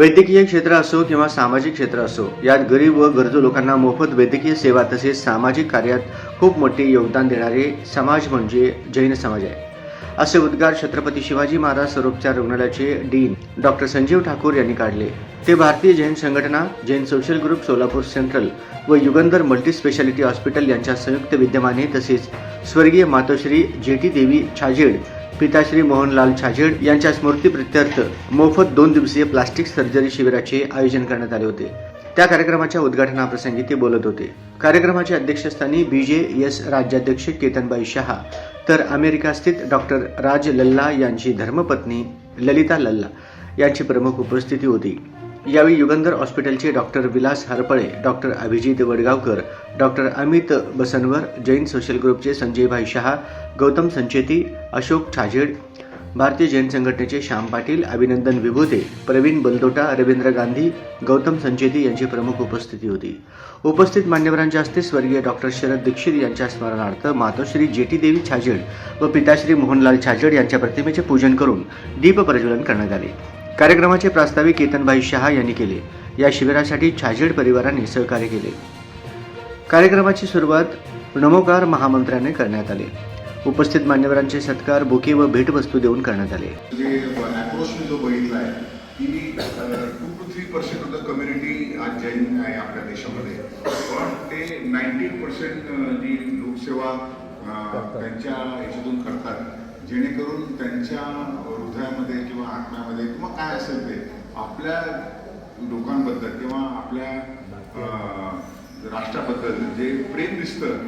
वैद्यकीय क्षेत्र असो किंवा सामाजिक क्षेत्र असो यात गरीब व गरजू लोकांना मोफत वैद्यकीय सेवा तसेच सामाजिक कार्यात खूप मोठे योगदान देणारे समाज म्हणजे जैन समाज आहे. असे उद्गार छत्रपती शिवाजी महाराज सरोपचार रुग्णालयाचे डीन डॉक्टर संजीव ठाकूर यांनी काढले. ते भारतीय जैन संघटना Jain social group Solapur central व युगंधर मल्टी स्पेशालिटी हॉस्पिटल यांच्या संयुक्त विद्यमाने तसेच स्वर्गीय मातोश्री जेटी देवी छाजेड पिताश्री मोहनलाल छाजेड यांच्या स्मृतीप्रित्यर्थ मोफत दोन दिवसीय प्लास्टिक सर्जरी शिबिराचे आयोजन करण्यात आले होते. त्या कार्यक्रमाच्या उद्घाटनाप्रसंगी ते बोलत होते. कार्यक्रमाच्या अध्यक्षस्थानी बीजे एस राज्याध्यक्ष केतनबाई शहा तर अमेरिका स्थित डॉक्टर राज लल्ला यांची धर्मपत्नी ललिता लल्ला यांची प्रमुख उपस्थिती होती. यावेळी युगंधर हॉस्पिटलचे doctor Vilas Harpale doctor Abhijit Wadgaonkar doctor Amit Basanwar Jain social ग्रुपचे संजयभाई शहा गौतम संचेती अशोक छाजेड भारतीय जैन संघटनेचे श्याम पाटील अभिनंदन विभूते प्रवीण बलदोटा रवींद्र गांधी गौतम संचेती यांची प्रमुख उपस्थिती होती. उपस्थित मान्यवरांच्या हस्ते स्वर्गीय डॉक्टर शरद दीक्षित यांच्या स्मरणार्थ मातोश्री जेटीदेवी छाजेड व पिताश्री मोहनलाल छाजेड यांच्या प्रतिमेचे पूजन करून दीप प्रज्वलन करण्यात आले. कार्यक्रमाचे प्रास्ताविक केतनभाई शहा यांनी केले. या शिबिरासाठी छाजेड परिवाराने सहकार्य केले. कार्यक्रमाची सुरुवात नमोकार महामंत्र्याने करण्यात आले. उपस्थित मान्यवरांचे सत्कार बुके व भेटवस्तू देऊन करण्यात आले. जो बघितला आहे की two to three percent of the community आज जैन आहे आपल्या देशामध्ये. पण ते नाईन्टीन पर्सेंट जी लोकसेवा त्यांच्या याच्यातून करतात. जेणेकरून त्यांच्या हृदयामध्ये किंवा आत्म्यामध्ये किंवा काय असेल ते आपल्या लोकांबद्दल किंवा आपल्या राष्ट्राबद्दल जे प्रेम दिसतं